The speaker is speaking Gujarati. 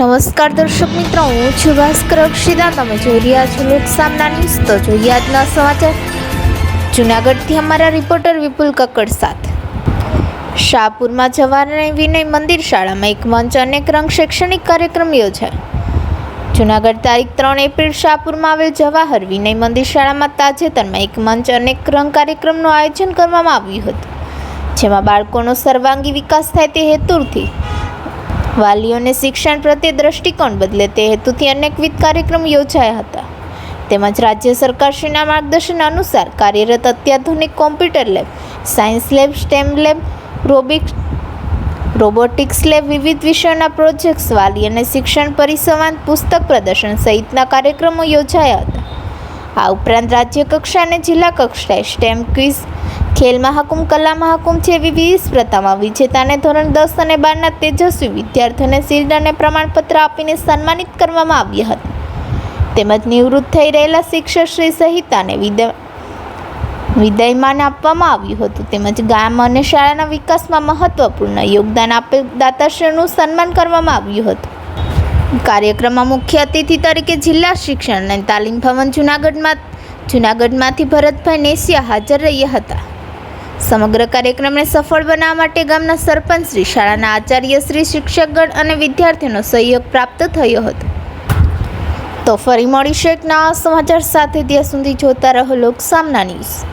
નમસ્કાર દર્શક મિત્રો, હું છું ભાસ્કર અક્ષિતા. તમે જોઈ રહ્યા છો લોકસામના ન્યૂઝ. તો જોઈએ આજના સમાચાર, જુનાગઢથી અમારા રિપોર્ટર વિપુલ કક્કડ સાથે. શાહપુરમાં જવાહર વિનય મંદિર શાળામાં એક મંચ અનેક રંગ શૈક્ષણિક કાર્યક્રમ યોજાયો. જુનાગઢ તારીખ ત્રણ એપ્રિલ શાહપુરમાં આવેલ જવાહર વિનય મંદિર શાળામાં તાજેતરમાં એક મંચ અનેક રંગ કાર્યક્રમનું આયોજન કરવામાં આવ્યું હતું, જેમાં બાળકોનો સર્વાંગી વિકાસ થાય તે હેતુથી વાલીઓને શિક્ષણ પ્રત્યે દ્રષ્ટિકોણ બદલે તે હેતુથી અનેકવિધ કાર્યક્રમ યોજાયા હતા. તેમજ રાજ્ય સરકારશ્રીના માર્ગદર્શન અનુસાર કાર્યરત અત્યાધુનિક computer lab, science lab, STEM lab, રોબિક, robotics lab વિવિધ વિષયોના પ્રોજેક્ટ્સ, વાલી અને શિક્ષણ પરિસંવાદ, પુસ્તક પ્રદર્શન સહિતના કાર્યક્રમો યોજાયા હતા. આ ઉપરાંત રાજ્ય કક્ષા અને જિલ્લા કક્ષાએ સ્ટેમ ક્વિઝ ખેલ મહાકુંભ કલા મહાકુંભ જેવી વિવિધ સ્પર્ધામાં વિજેતાને ધોરણ દસ અને બારના તેજસ્વી વિદ્યાર્થીઓને શિલ્ડ અને પ્રમાણપત્ર આપીને સન્માનિત કરવામાં આવ્યા હતા. તેમજ નિવૃત્ત થઈ રહેલા શિક્ષકશ્રી સહિતાને વિદાય, વિદાયમાન આપવામાં આવ્યું હતું. તેમજ ગામ અને શાળાના વિકાસમાં મહત્વપૂર્ણ યોગદાન આપેલ દાતાશ્રીનું સન્માન કરવામાં આવ્યું હતું. કાર્યક્રમમાં મુખ્ય અતિથિ તરીકે જિલ્લા શિક્ષણ અને તાલીમ ભવન જુનાગઢમાં, જુનાગઢમાંથી ભરતભાઈ નેસિયા હાજર રહ્યા હતા. સમગ્ર કાર્યક્રમને સફળ બનાવવા માટે ગામના સરપંચ શ્રી, શાળાના આચાર્ય શ્રી, શિક્ષકગણ અને વિદ્યાર્થીઓનો સહયોગ પ્રાપ્ત થયો હતો. તો ફરી મળીશું એક નવા સમાચાર સાથે. ત્યાં સુધી જોતા રહો લોકસામના ન્યૂઝ.